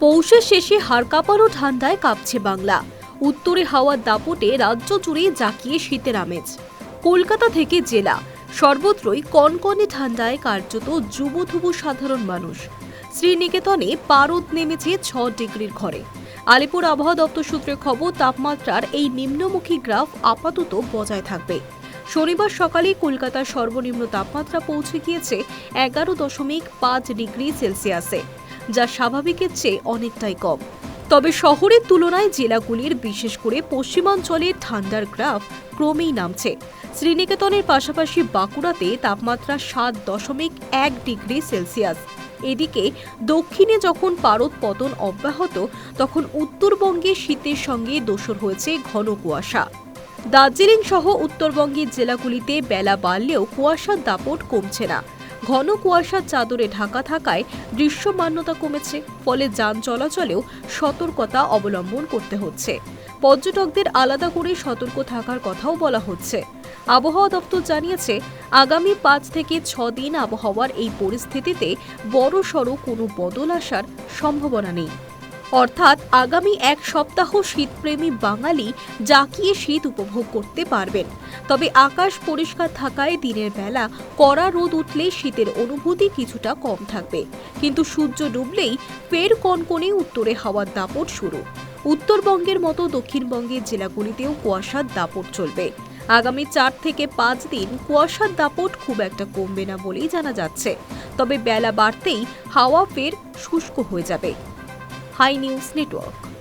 পৌষের শেষে হাড় কাঁপানো ঠান্ডায় কাঁপছে বাংলা। উত্তরে হাওয়ার দাপটে রাজ্য জুড়ে জাঁকিয়ে শীতের আমেজ। কলকাতা থেকে জেলা, সর্বত্রই কনকনে ঠান্ডায় কার্যত যুবধুবু সাধারণ মানুষ। শ্রীনিকেতনে পারদ নেমেছে ছ ডিগ্রির ঘরে। আলিপুর আবহাওয়া দপ্তর সূত্রে খবর, তাপমাত্রার এই নিম্নমুখী গ্রাফ আপাতত বজায় থাকবে। শনিবার সকালে কলকাতার সর্বনিম্ন তাপমাত্রা পৌঁছে গিয়েছে এগারো দশমিক পাঁচ ডিগ্রি সেলসিয়াসে। যা স্বাভাবিকের চেয়ে অনেকটাই কম। তবে শহরের তুলনায় জেলাগুলির, বিশেষ করে পশ্চিমাঞ্চলে ঠান্ডার গ্রাফ ক্রমেই নামছে। শ্রীনিকেতনের পাশাপাশি বাঁকুড়াতে তাপমাত্রা সাত দশমিক এক ডিগ্রি সেলসিয়াস। এদিকে দক্ষিণে যখন পারদ পতন অব্যাহত, তখন উত্তরবঙ্গে শীতের সঙ্গে দোসর হয়েছে ঘন কুয়াশা। দার্জিলিং সহ উত্তরবঙ্গের জেলাগুলিতে বেলা বাড়লেও কুয়াশার দাপট কমছে না। ঘন কুয়াশার চাদরে ঢাকা থাকায় দৃশ্যমান্যতা কমেছে, ফলে যান চলাচলেও সতর্কতা অবলম্বন করতে হচ্ছে। পর্যটকদের আলাদা করে সতর্ক থাকার কথাও বলা হচ্ছে। আবহাওয়া দপ্তর জানিয়েছে, আগামী পাঁচ থেকে ছ দিন আবহাওয়ার এই পরিস্থিতিতে বড়সড় কোনো বদল আসার সম্ভাবনা নেই। অর্থাৎ আগামী এক সপ্তাহ শীতপ্রেমী বাঙালি জাকিয়ে শীত উপভোগ করতে পারবেন। তবে আকাশ পরিষ্কার থাকায় দিনের বেলা কড়া রোদ উঠলে শীতের অনুভূতি কিছুটা কম থাকবে। কিন্তু সূর্য ডুবলেই ফের কনকনে উত্তরে হাওয়ার দাপট শুরু। উত্তরবঙ্গের মতো দক্ষিণবঙ্গের জেলাগুলিতেও কুয়াশার দাপট চলবে। আগামী চার থেকে পাঁচ দিন কুয়াশার দাপট খুব একটা কমবে না বলেই জানা যাচ্ছে। তবে বেলা বাড়তেই হাওয়া ফের শুষ্ক হয়ে যাবে। High news network